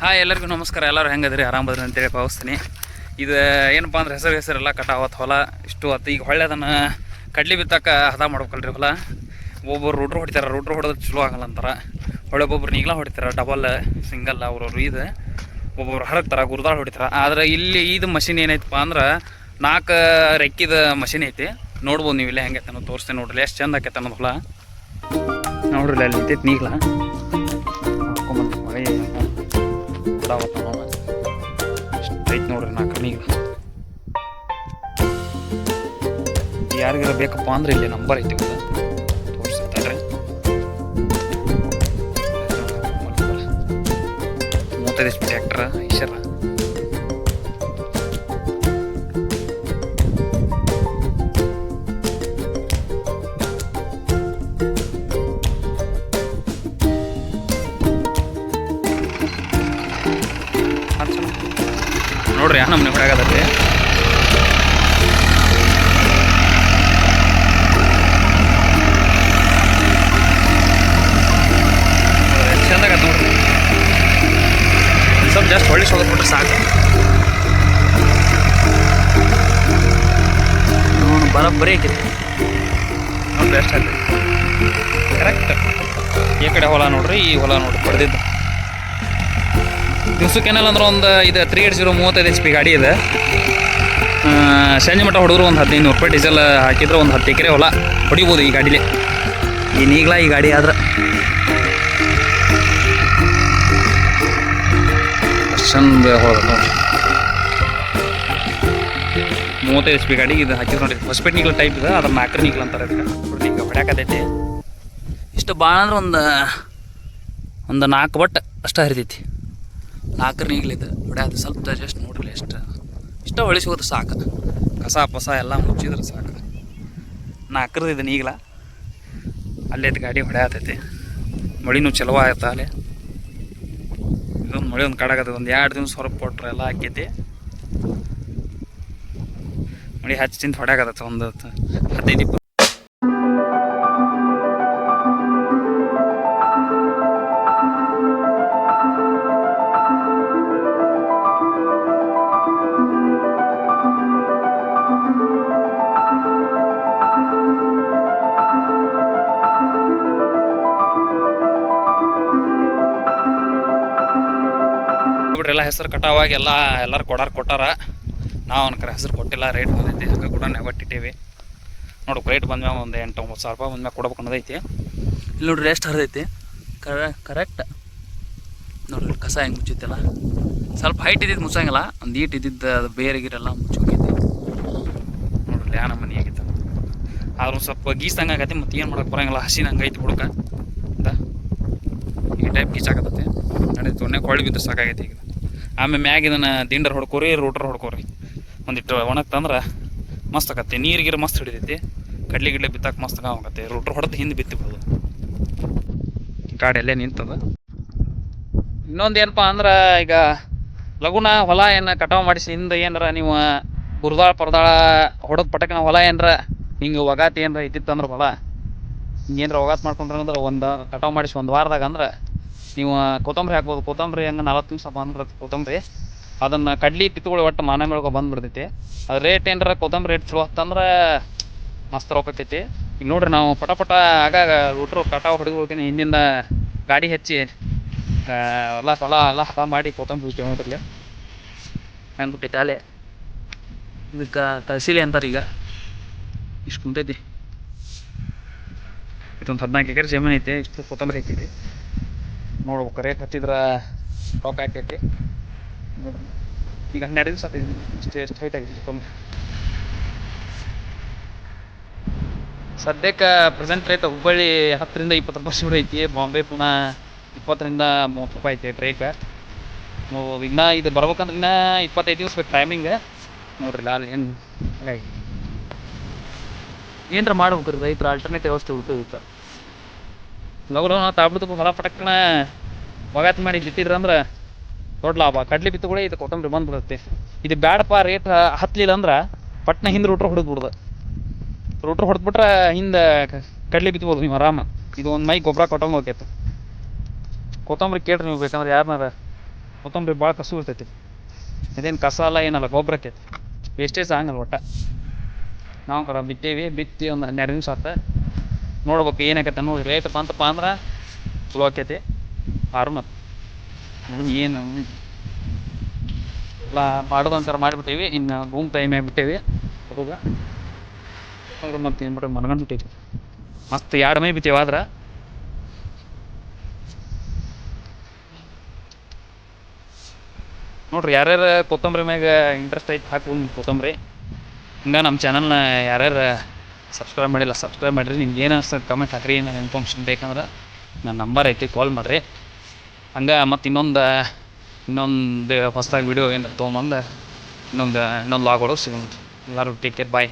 Hi ಎಲ್ಲರಿಗೂ ನಮಸ್ಕಾರ. ಎಲ್ಲರೂ ಹೆಂಗದ್ರಿ ಆರಾಮದ್ರಿ ಅಂತೇಳಿ ಭಾವಿಸ್ತೀನಿ. ಇದು ಏನಪ್ಪ ಅಂದ್ರೆ ಹೆಸರು ಹೆಸರೆಲ್ಲ ಕಟಾವತ್ತು ಹೊಲ. ಇಷ್ಟು ಆತು ಈಗ ಹೊಳ್ಳೆ ಅದನ್ನು ಕಡ್ಲಿ ಬಿತ್ತಕ್ಕೆ ಹದ ಮಾಡ್ಬೇಕಲ್ರಿ ಹೊಲ. ಒಬ್ಬೊಬ್ರು ರೂಟ್ರ್ ಹೊಡಿತಾರೆ. ರೂಟ್ರ್ ಹೊಡೆದ್ರೆ ಚಲೋ ಆಗಲ್ಲ ಅಂತಾರೆ. ಹೊಳೆ ಒಬ್ಬೊಬ್ರು ನೀಗ್ಲ ಹೊಡಿತಾರೆ. ಡಬಲ್ ಸಿಂಗಲ್ ಅವ್ರವ್ರು ಇದು. ಒಬ್ಬೊಬ್ರು ಹರಕ್ತಾರೆ ಗುರ್ದಾಳ ಹೊಡಿತಾರೆ. ಆದ್ರೆ ಇಲ್ಲಿ ಇದು ಮಷಿನ್ ಏನೈತಪ್ಪ ಅಂದ್ರೆ ನಾಲ್ಕು ರೆಕ್ಕಿದ ಮಷಿನ್ ಐತಿ. ನೋಡ್ಬೋದು ನೀವು ಇಲ್ಲೇ ಹೆಂಗೈತೆ ಅನ್ನೋದು ತೋರಿಸ್ತೀನಿ ನೋಡ್ರಿ. ಎಷ್ಟು ಚಂದ ಆಕೈತೆ ಅನ್ನೋದು ಹೊಲ. ನೋಡ್ರಿ ಅಲ್ಲಿ ನಿಂತೈತಿ ನೀಗ್ಲ. ಬಿಡಾವತ್ತ ನೋಡ ಐತಿ ನೋಡ್ರಿ ನಾ ಕಣ್ಣಿಗೆ. ಯಾರಿಗಾರ ಬೇಕಪ್ಪ ಅಂದ್ರೆ ಇಲ್ಲಿ ನಂಬರ್ ಐತಿ ಒಂದು ತೋರಿಸ್ತಾರೆ ಮೂವತ್ತೈದು ಟ್ಯಾಕ್ಟರ್ ಐಶ್ವರ ನಮ್ಮನೆ ಹೊರಗದತ್ತೆ ಚಂದಾಗತ್ತೆ ನೋಡ್ರಿ ಸ್ವಲ್ಪ ಜಸ್ಟ್ ಹೊಳ್ಳಿ ಬಿಟ್ರೆ ಸಾಕು. ನೋಡು ಬರೋಬ್ಬರಿ ಐತಿ ನೋಡ್ರಿ ರೆಸ್ಟ್ ಆಗಿದೆ ಕರೆಕ್ಟ್ ಈ ಕಡೆ ಹೊಲ ನೋಡ್ರಿ, ಈ ಹೊಲ ನೋಡ್ರಿ, ಪಡೆದಿದ್ದು. ದಿವ್ಸಕ್ಕೆ ಕೆನಲ್ ಅಂದ್ರೆ ಒಂದು ಇದು ತ್ರೀ ಏಟ್ ಜೀರೋ ಮೂವತ್ತೈದು ಎಚ್ ಪಿ ಗಾಡಿ ಇದೆ. ಸಂಜೆ ಮಟ್ಟ ಹೊಡೆದ್ರು ಒಂದು ಹದಿನೈದು ರೂಪಾಯಿ ಡೀಸೆಲ್ ಹಾಕಿದ್ರೆ ಒಂದು ಹತ್ತು ಎಕರೆ ಹೊಲ ಹೊಡಿಬೋದು ಈ ಗಾಡಿಲಿ. ಈ ನೀಗ್ಲ ಈ ಗಾಡಿ ಆದ್ರೆ. ಚಂದ ಹೋದ ಮೂವತ್ತೈದು ಎಚ್ ಪಿ ಗಾಡಿ ಇದು ಹಾಕಿದ್ರು ನೋಡಿ ಹೊಸಪೇಟೆ ನೀಗ್ಲ ಟೈಪ್ ಇದೆ, ಅದ್ರ ನಾಲ್ಕರ ನೀಗ್ಲ ಅಂತಾರೆ ಈಗ ಹೊಡ್ಯಾಕತೈತಿ. ಇಷ್ಟು ಭಾಳ ಅಂದ್ರೆ ಒಂದು ಒಂದು ನಾಲ್ಕು ಬಟ್ ಅಷ್ಟೇ ಹರಿತೈತಿ. ನಾಲ್ಕರ ನೀಗ್ಲಿದ್ದು ಅದು ಸ್ವಲ್ಪ ಜಸ್ಟ್ ನೋಡ್ರಿ ಎಷ್ಟು ಇಷ್ಟ ಹೊಳಿಸೋದು ಸಾಕು. ಕಸ ಪಸ ಎಲ್ಲ ಮುಚ್ಚಿದ್ರೆ ಸಾಕು. ನಾ ಇದು ಈಗಲ ಅಲ್ಲೇ ಗಾಡಿ ಹೊಡ್ಯಾತೈತಿ ಮಳಿನೂ ಚಲೋ ಆಯ್ತ ಅಲ್ಲೇ. ಇದೊಂದು ಮಳೆ ಒಂದು ಕಡಾಗತ್ತೆ ಒಂದು ಎರಡು ದಿವಸ ಹೊರಗೆ ಕೊಟ್ರೆ ಎಲ್ಲ ಹಾಕೈತಿ ಮಳೆ ಹಚ್ಚಿಂದ ಹೊಡೆಯಾಗತ್ತೆ ಒಂದು ಹದಿನೈದು ಇಪ್ಪತ್ತು ಬಿಡ್ರಿ ಎಲ್ಲ ಹೆಸರು ಕಟಾವಾಗಿ ಎಲ್ಲ ಎಲ್ಲರೂ ಕೊಡಾರ ಕೊಟ್ಟಾರ. ನಾವು ಅನ್ಕರ ಹೆಸರು ಕೊಟ್ಟಿಲ್ಲ ರೇಟ್ ಬಂದೈತಿ, ಹಂಗೆ ಕೂಡ ನೆಗಟ್ಟಿಟ್ಟೀವಿ ನೋಡು ರೇಟ್ ಬಂದ್ಮ್ಯಾಗ ಒಂದು ಎಂಟು, ಒಂಬತ್ತು ಸಾವಿರ ರೂಪಾಯಿ ಬಂದ ಮ್ಯಾಗ ಕೊಡ್ಬೇಕು ಅನ್ನೋದೈತಿ. ಇಲ್ಲಿ ನೋಡ್ರಿ ಎಷ್ಟು ಹರಿದೈತಿ. ಕರ ಕರೆಕ್ಟ್ ನೋಡ್ರಿ, ಕಸ ಹೆಂಗೆ ಮುಚ್ಚೈತಿಲ್ಲ ಸ್ವಲ್ಪ ಹೈಟ್ ಇದ್ದಿದ್ದು ಮುಚ್ಚಂಗಿಲ್ಲ, ಒಂದು ಈಟ್ ಇದ್ದಿದ್ದು ಅದು ಬೇರೆ ಗಿರೆಲ್ಲ ಮುಚ್ಚೋಗೈತಿ. ನೋಡ್ರಿ ಯಾನ ಮನೆ ಆಗಿತ್ತು. ಆದ್ರೂ ಸ್ವಲ್ಪ ಗೀಸ್ದಂಗೆ ಆಗತ್ತೆ ಮತ್ತು ಏನು ಮಾಡೋಕೆ ಬರಂಗಿಲ್ಲ, ಹಸಿನ ಹಂಗೈತಿ ಹುಡುಕ ಈ ಟೈಪ್ ಗೀಚಾಕತ್ತೈತಿ ನಡೀತು ಒಣ್ಣೆ ಕೊಳ್ಳಿ ಬಿದ್ದು ಸಾಕಾಗೈತಿ ಈಗ. ಆಮೇಲೆ ಮ್ಯಾಗ ಇದನ್ನ ದಿಂಡರ್ ಹೊಡ್ಕೋರಿ ರೋಟರ್ ಹೊಡ್ಕೋರಿ. ಒಂದಿಟ್ಟು ಒಣಗ್ತಂದ್ರೆ ಮಸ್ತ್ ಆಗತ್ತೆ. ನೀರು ಗೀರು ಮಸ್ತ್ ಹಿಡಿತೈತಿ. ಕಡ್ಲಿ ಗಿಡ್ಲಿ ಬಿತ್ತಾಕ ಮಸ್ತ್ ಆಗತ್ತೆ. ರೂಟರ್ ಹೊಡೆದು ಹಿಂದೆ ಬಿತ್ತಿಬೋದು. ಕಾಡೆಲ್ಲೇ ನಿಂತದ? ಇನ್ನೊಂದು ಏನಪ್ಪ ಅಂದ್ರೆ ಈಗ ಲಘುನ ಹೊಲ ಏನು ಕಟಾವು ಮಾಡಿಸಿ ಹಿಂದೆ ಏನಾರ ನೀವು ಬುರ್ದಾಳ ಪರದಾಳ ಹೊಡೆದ ಪಟಕನ ಹೊಲ ಏನರ ಹಿಂಗೆ ಒಗಾತಿ ಏನರ ಇದ್ದಿತ್ತಂದ್ರೆ ಹೊಲ ಹಿಂಗೇನರ ಒಗಾತ್ ಮಾಡ್ಕೊಂಡ್ರೆ ಅಂದ್ರೆ ಒಂದು ಕಟಾವು ಮಾಡಿಸಿ ಒಂದು ವಾರದಾಗ ಅಂದ್ರೆ ನೀವು ಕೊತ್ತಂಬರಿ ಹಾಕ್ಬೋದು. ಕೊತ್ತಂಬರಿ ಹಂಗೆ ನಲವತ್ತು ನಿಮಿಷ ಬಂದ್ಬಿಡುತ್ತೆ ಕೊತ್ತಂಬರಿ. ಅದನ್ನು ಕಡ್ಲಿ ಕಿತ್ಕೊಳ್ಳಿ ಒಟ್ಟು ಮಾನ ಮೇಳ್ಕೊ ಬಂದ್ಬಿಡ್ತೈತಿ. ಅದು ರೇಟ್ ಏನಾರ ಕೊತ್ತಂಬರಿ ರೇಟ್ ಚಲೋ ಅಂತಂದ್ರೆ ಮಸ್ತ್ ರೊಕ್ಕತೈತಿ ಈಗ ನೋಡ್ರಿ ನಾವು ಪಟ ಪಟ ಆಗಾಗ ಊಟ್ರು ಕಟಾವು ಹೊಡೆದು ಹಿಂದಿಂದ ಗಾಡಿ ಹಚ್ಚಿ ಎಲ್ಲ ಸಲ ಎಲ್ಲ ಹದ ಮಾಡಿ ಕೊತ್ತಂಬರಿ ನೋಡ್ರಿ ಹೆಂಗ್ಬಿಟ್ಟೈತೆ ಅಲ್ಲೇ. ಇದಕ್ಕೆ ತಹಸೀಲಿ ಅಂತಾರೆ ಈಗ? ಇಷ್ಟು ಕುಂತೈತಿ. ಇದೊಂದು ಹದಿನಾಲ್ಕು ಎಕರೆ ಜಮೀನು ಐತೆ, ಇಷ್ಟು ಕೊತ್ತಂಬರಿ ಹಾಕೈತಿ ನೋಡ್ಬೇಕು. ರೇಟ್ ಹತ್ತಿದ್ರ ರೊಕ್ಕ ಆಗ್ತೈತಿ ಈಗ ಹನ್ನೆರಡು ದಿವಸ ಇಷ್ಟು ಎಷ್ಟು ಹೈಟ್ ಆಗಿದೆ ಕಮ್ಮಿ. ಸದ್ಯಕ್ಕೆ ಪ್ರೆಸೆಂಟ್ ರೇಟ್ ಹುಬ್ಬಳ್ಳಿ ಹತ್ತರಿಂದ ಇಪ್ಪತ್ತು ರೂಪಾಯಿ ಶುರು ಐತಿ ಬಾಂಬೆ ಪುನಃ ಇಪ್ಪತ್ತರಿಂದ ಮೂವತ್ತು ರೂಪಾಯಿ ಐತಿ ರೇಟ್ ಇನ್ನ ಇದು ಬರ್ಬೇಕಂದ್ರೆ ಇನ್ನ ಇಪ್ಪತ್ತೈದು ದಿವಸ ಬೇಕು ಟೈಮಿಂಗ್ ನೋಡ್ರಿ ಲಾಲ್, ಏನು ಏನ್ರ ಮಾಡ್ಬೇಕು ರೈತರ ಆಲ್ಟರ್ನೇಟಿವ್ ವ್ಯವಸ್ಥೆ ಉಳ್ತೈತೆ ಲಗು ನಾವು ತಾಬಿಡ್ತು ಹೊಲ ಪಟಕ್ನ ಒಗಾತ್ ಮಾಡಿ ಬಿತ್ತಿದ್ರಂದ್ರೆ ದೊಡ್ಡ ಲಾಭ. ಕಡ್ಲಿ ಕೂಡ ಇದು ಕೊತ್ತಂಬರಿ ಬಂದ್ಬಿಡುತ್ತೆ. ಇದು ಬ್ಯಾಡಪ್ಪ, ರೇಟ್ ಹತ್ತಲಿಲ್ಲ ಅಂದ್ರೆ ಪಟ್ನ ಹಿಂದೆ ರೂಟ್ರ್ ಹೊಡೆದು ಬಿಡ್ದು. ರೂಟ್ರ್ ಹೊಡೆದ್ಬಿಟ್ರೆ ಹಿಂದೆ ಕಡ್ಲಿ ಬಿತ್ಬೋದು ನೀವು ಆರಾಮ. ಇದು ಒಂದು ಮೈ ಗೊಬ್ಬರ ಕೊಟ್ಟಂಗೆ ಹೋಗ್ಯೈತೆ. ಕೊತ್ತಂಬರಿ ಕೇಳ್ರಿ ನೀವು ಬೇಕಂದ್ರೆ ಯಾರನ್ನಾರ ಕೊತ್ತಂಬರಿ ಭಾಳ ಕಸು ಇರ್ತೈತಿ. ಇದೇನು ಕಸ ಅಲ್ಲ, ಏನಲ್ಲ, ಗೊಬ್ಬರಕ್ಕೆ. ವೇಸ್ಟೇಜ್ ಆಗಲ್ಲ ಒಟ್ಟ. ನಾವು ಕರ ಬಿತ್ತೇವಿ, ಬಿತ್ತಿ ಒಂದು ಹನ್ನೆರಡು ನಿಮಿಷ ಆತ. ನೋಡ್ಬೇಕು ಏನಾಗತ್ತೆ ನೋಡಿ ರೇಟ್ ಬಂತಪ್ಪ ಅಂದ್ರೆ ಚಲೋ ಆಕೈತಿ. ಆರು ಏನು? ಎಲ್ಲ ಮಾಡೋದಂತಾರೆ ಮಾಡಿಬಿಟ್ಟೇವಿ. ಇನ್ನು ರೂಮ್ ಟೈಮ್ ಆಗಿಬಿಟ್ಟೇವಿ. ಹುಡುಗ. ಅವ್ರು ಮತ್ತೆ ಏನು ಬಿಟ್ಟು ಮನಗಂಡು ಬಿಟ್ಟೈತಿ ಮಸ್ತ್ ಎರಡು ಮೈ ಬಿತ್ತೇವೆ ಆದ್ರೆ. ನೋಡ್ರಿ, ಯಾರ್ಯಾರು ಕೊತ್ತಂಬರಿ ಮ್ಯಾಗ ಇಂಟ್ರೆಸ್ಟ್ ಐತೆ ಹಾಕಿ ಕೊತ್ತಂಬರಿ. ಹಿಂಗೆ ನಮ್ಮ ಚಾನಲ್ನ ಯಾರ್ಯಾರು ಸಬ್ಸ್ಕ್ರೈಬ್ ಮಾಡಿಲ್ಲ, ಸಬ್ಸ್ಕ್ರೈಬ್ ಮಾಡಿರಿ ನಿಮ್ಗೆ ಏನು ಅನಿಸ್ತದೆ ಕಮೆಂಟ್ ಹಾಕಿರಿ, ಏನು ಇನ್ಫಾರ್ಮೇಷನ್ ಬೇಕಂದ್ರೆ ನನ್ನ ನಂಬರ್ ಐತಿ ಕಾಲ್ ಮಾಡಿರಿ. ಹಂಗೆ ಮತ್ತು ಇನ್ನೊಂದು ಇನ್ನೊಂದು ಹೊಸ್ದಾಗಿ ವಿಡಿಯೋ ಏನು ತೊಗೊಂಬಂದು ಇನ್ನೊಂದು ಇನ್ನೊಂದು ಲಾಗ್ ಒಳಗೆ ಸಿಗೋದು ಎಲ್ಲರೂ ಟೇಕ್ ಕೇರ್ ಬಾಯ್